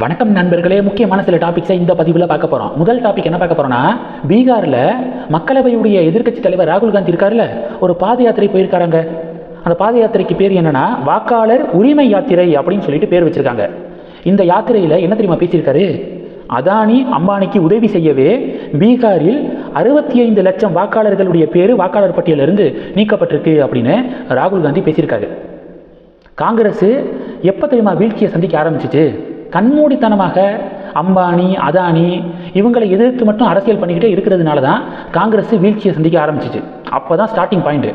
வணக்கம் நண்பர்களே முக்கியமான சில டாபிக்ஸை இந்த பதிவில் பார்க்க போகிறோம் முதல் டாபிக் என்ன பார்க்க போகிறோம்னா பீகாரில் மக்களவையுடைய எதிர்க்கட்சி தலைவர் ராகுல் காந்தி இருக்கார்ல ஒரு பாத யாத்திரை போயிருக்காருங்க. அந்த பாத யாத்திரைக்கு பேர் என்னென்னா வாக்காளர் உரிமை யாத்திரை அப்படின்னு சொல்லிட்டு பேர் வச்சிருக்காங்க. இந்த யாத்திரையில் என்ன தெரியுமா பேசியிருக்காரு? அதானி அம்பானிக்கு உதவி செய்யவே பீகாரில் அறுபத்தி ஐந்து லட்சம் வாக்காளர்களுடைய பேர் வாக்காளர் பட்டியலிருந்து நீக்கப்பட்டிருக்கு அப்படின்னு ராகுல் காந்தி பேசியிருக்காரு. காங்கிரஸ் எப்போ தெரியுமா வீழ்ச்சியை சந்திக்க ஆரம்பிச்சிச்சு? கண்மூடித்தனமாக அம்பானி அதானி இவங்களை எதிர்த்து மட்டும் அரசியல் பண்ணிக்கிட்டே இருக்கிறதுனால தான் காங்கிரஸ் வீழ்ச்சியை சந்திக்க ஆரம்பிச்சிச்சு. அப்போ தான் ஸ்டார்டிங் பாயிண்ட்டு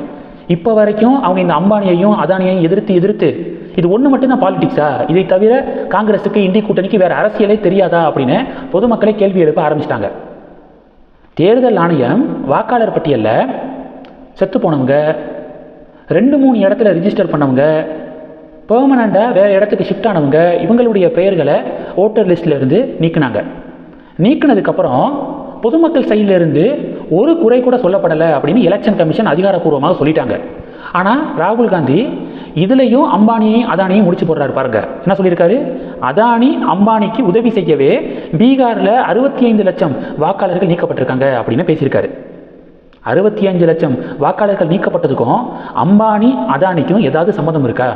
இப்போ வரைக்கும் அவங்க இந்த அம்பானியையும் அதானியையும் எதிர்த்து எதிர்த்து இது ஒன்று மட்டும்தான் பாலிடிக்ஸா இதை தவிர காங்கிரஸுக்கு இந்திய கூட்டணிக்கு வேறு அரசியலே தெரியாதா அப்படின்னு பொதுமக்களை கேள்வி எழுப்ப ஆரம்பிச்சிட்டாங்க. தேர்தல் ஆணையம் வாக்காளர் பட்டியலில் செத்து போனவங்க ரெண்டு மூணு இடத்துல ரிஜிஸ்டர் பண்ணவங்க பெர்மனண்ட்டாக வேறு இடத்துக்கு ஷிஃப்ட் ஆனவங்க இவங்களுடைய பெயர்களை ஓட்டர் லிஸ்ட்டில் இருந்து நீக்கினாங்க. நீக்கினதுக்கப்புறம் பொதுமக்கள் சைடில் இருந்து ஒரு குறை கூட சொல்லப்படலை அப்படின்னு எலெக்ஷன் கமிஷன் அதிகாரப்பூர்வமாக சொல்லிட்டாங்க. ஆனால் ராகுல் காந்தி இதுலேயும் அம்பானியையும் அதானியும் முடிச்சு போடுறாரு பாருங்க. என்ன சொல்லியிருக்காரு? அதானி அம்பானிக்கு உதவி செய்யவே பீகாரில் அறுபத்தி ஐந்து லட்சம் வாக்காளர்கள் நீக்கப்பட்டிருக்காங்க அப்படின்னு பேசியிருக்காரு. அறுபத்தி அஞ்சு லட்சம் வாக்காளர்கள் நீக்கப்பட்டதுக்கும் அம்பானி அதானிக்கும் ஏதாவது சம்மந்தம் இருக்கா?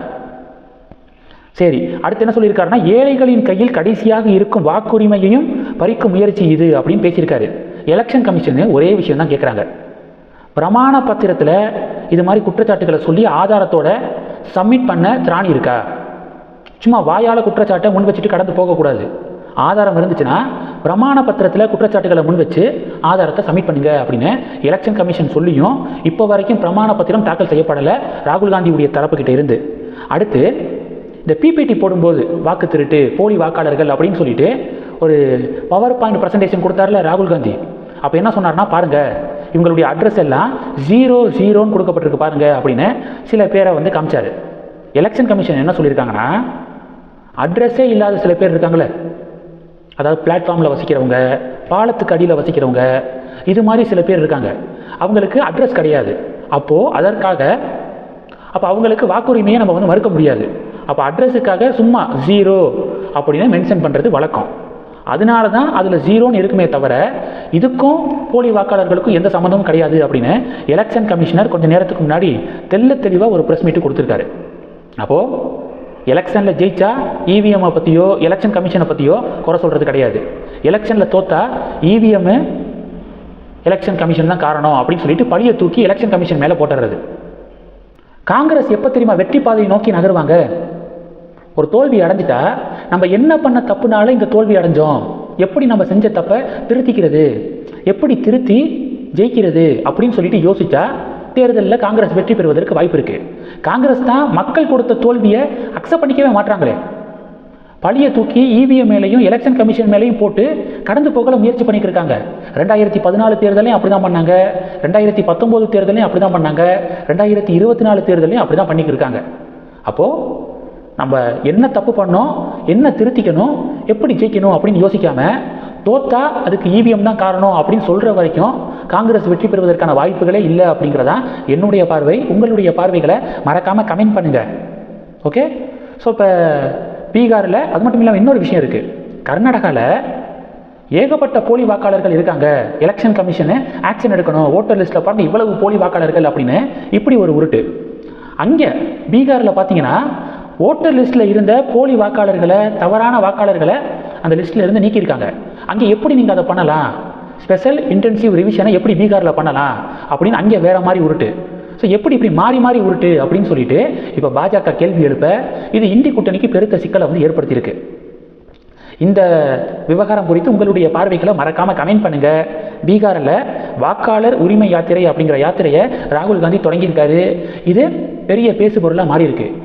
சரி அடுத்து என்ன சொல்லியிருக்காருன்னா ஏழைகளின் கையில் கடைசியாக இருக்கும் வாக்குரிமையையும் பறிக்கும் முயற்சி இது அப்படின்னு பேசியிருக்காரு. எலெக்ஷன் கமிஷனு ஒரே விஷயம் தான் கேட்குறாங்க. பிரமாண பத்திரத்தில் இது மாதிரி குற்றச்சாட்டுகளை சொல்லி ஆதாரத்தோட சப்மிட் பண்ண திராணி இருக்கா? சும்மா வாயால் குற்றச்சாட்டை முன் வச்சுட்டு கடந்து போகக்கூடாது. ஆதாரம் இருந்துச்சுன்னா பிரமாண பத்திரத்தில் குற்றச்சாட்டுகளை முன் வச்சு ஆதாரத்தை சப்மிட் பண்ணுங்க அப்படின்னு எலெக்ஷன் கமிஷன் சொல்லியும் இப்போ வரைக்கும் பிரமாண பத்திரம் தாக்கல் செய்யப்படலை. ராகுல் காந்தியுடைய தரப்புக்கிட்ட இருந்து. அடுத்து இந்த பிபிடி போடும்போது வாக்கு திருட்டு போலி வாக்காளர்கள் அப்படின்னு சொல்லிட்டு ஒரு பவர் பாயிண்ட் ப்ரெசன்டேஷன் கொடுத்தாருல ராகுல் காந்தி. அப்போ என்ன சொன்னார்னா பாருங்கள் இவங்களுடைய அட்ரஸ் எல்லாம் ஜீரோ ஜீரோன்னு கொடுக்கப்பட்டிருக்கு பாருங்கள் அப்படின்னு சில பேரை வந்து காமிச்சார். எலெக்ஷன் கமிஷன் என்ன சொல்லியிருக்காங்கன்னா அட்ரஸே இல்லாத சில பேர் இருக்காங்களே அதாவது பிளாட்ஃபார்மில் வசிக்கிறவங்க பாலத்துக்கு அடியில் வசிக்கிறவங்க இது மாதிரி சில பேர் இருக்காங்க. அவங்களுக்கு அட்ரஸ் கிடையாது. அப்போது அதற்காக அப்போ அவங்களுக்கு வாக்குரிமையை நம்ம வந்து மறுக்க முடியாது. அப்போ அட்ரஸுக்காக சும்மா ஜீரோ அப்படின்னு மென்ஷன் பண்ணுறது வழக்கம். அதனால தான் அதில் ஜீரோன்னு இருக்குமே தவிர இதுக்கும் போலி வாக்காளர்களுக்கும் எந்த சம்மந்தமும் கிடையாது அப்படின்னு எலெக்ஷன் கமிஷனர் கொஞ்சம் நேரத்துக்கு முன்னாடி தெல்ல தெளிவாக ஒரு ப்ரெஸ் மீட்டு கொடுத்துருக்காரு. அப்போது எலெக்ஷனில் ஜெயிச்சா இவிஎம்மை பற்றியோ எலெக்ஷன் கமிஷனை பற்றியோ குறை சொல்கிறது கிடையாது. எலெக்ஷனில் தோத்தா இவிஎம்மு எலெக்ஷன் கமிஷன் தான் காரணம் அப்படின்னு சொல்லிட்டு பழியை தூக்கி எலெக்ஷன் கமிஷன் மேலே போட்டுறது. காங்கிரஸ் எப்போ தெரியுமா வெற்றி பாதையை நோக்கி நகருவாங்க? ஒரு தோல்வி அடைஞ்சிட்டா நம்ம என்ன பண்ண தப்புனால இந்த தோல்வி அடைஞ்சோம். எப்படி நம்ம செஞ்ச தப்பை திருத்திக்கிறது? எப்படி திருத்தி ஜெயிக்கிறது? அப்படின்னு சொல்லிட்டு யோசிச்சா தேர்தலில் காங்கிரஸ் வெற்றி பெறுவதற்கு வாய்ப்பு இருக்கு. காங்கிரஸ் தான் மக்கள் கொடுத்த தோல்வியை அக்செப்ட் பண்ணிக்கவே மாட்டாங்களே பழியை தூக்கி இவிஎம் மேலேயும் எலெக்ஷன் கமிஷன் மேலேயும் போட்டு கடந்து போகல முயற்சி பண்ணிட்டு இருக்காங்க. ரெண்டாயிரத்தி பதினாலு தேர்தலையும் அப்படி தான் பண்ணாங்க. ரெண்டாயிரத்தி பத்தொம்போது தேர்தலையும் அப்படி தான் பண்ணாங்க. ரெண்டாயிரத்தி இருபத்தி நாலு தேர்தலையும் அப்படி தான் பண்ணிக்கிருக்காங்க அப்போது நம்ம என்ன தப்பு பண்ணோம் என்ன திருத்திக்கணும் எப்படி ஜெயிக்கணும் அப்படின்னு யோசிக்காம தோத்தா அதுக்கு இவிஎம் தான் காரணம் அப்படின்னு சொல்கிற வரைக்கும் காங்கிரஸ் வெற்றி பெறுவதற்கான வாய்ப்புகளே இல்லை அப்படிங்கிறதா என்னுடைய பார்வை. உங்களுடைய பார்வைகளை மறக்காமல் கமெண்ட் பண்ணுங்கள் ஓகே ஸோ இப்போ பீகாரில் அது மட்டும் இல்லாமல் இன்னொரு விஷயம் இருக்குது கர்நாடகாவில் ஏகப்பட்ட போலி வாக்காளர்கள் இருக்காங்க. எலெக்ஷன் கமிஷனு ஆக்ஷன் எடுக்கணும் ஓட்டர் லிஸ்ட்டில் பார்த்து இவ்வளவு போலி வாக்காளர்கள் அப்படின்னு இப்படி ஒரு உருட்டு. அங்கே பீகாரில் பார்த்தீங்கன்னா ஓட்டர் லிஸ்ட்டில் இருந்த போலி வாக்காளர்களை தவறான வாக்காளர்களை அந்த லிஸ்ட்டில் இருந்து நீக்கியிருக்காங்க. அங்கே எப்படி நீங்கள் அதை பண்ணலாம்? ஸ்பெஷல் இன்டென்சிவ் ரிவிஷனை எப்படி பீகாரில் பண்ணலாம்? அப்படின்னு அங்கே வேறு மாதிரி உருட்டு. ஸோ எப்படி இப்படி மாறி மாறி உருட்டு அப்படின்னு சொல்லிட்டு இப்போ பாஜக கேள்வி எழுப்ப இது இந்தி கூட்டணிக்கு பெருத்த சிக்கலை வந்து ஏற்படுத்தியிருக்கு. இந்த விவகாரம் குறித்து உங்களுடைய பார்வைகளை மறக்காமல் கமெண்ட் பண்ணுங்கள் பீகாரில் வாக்காளர் உரிமை யாத்திரை அப்படிங்கிற யாத்திரையை ராகுல் காந்தி தொடங்கியிருக்காரு. இது பெரிய பேசு பொருளாக மாறி இருக்குது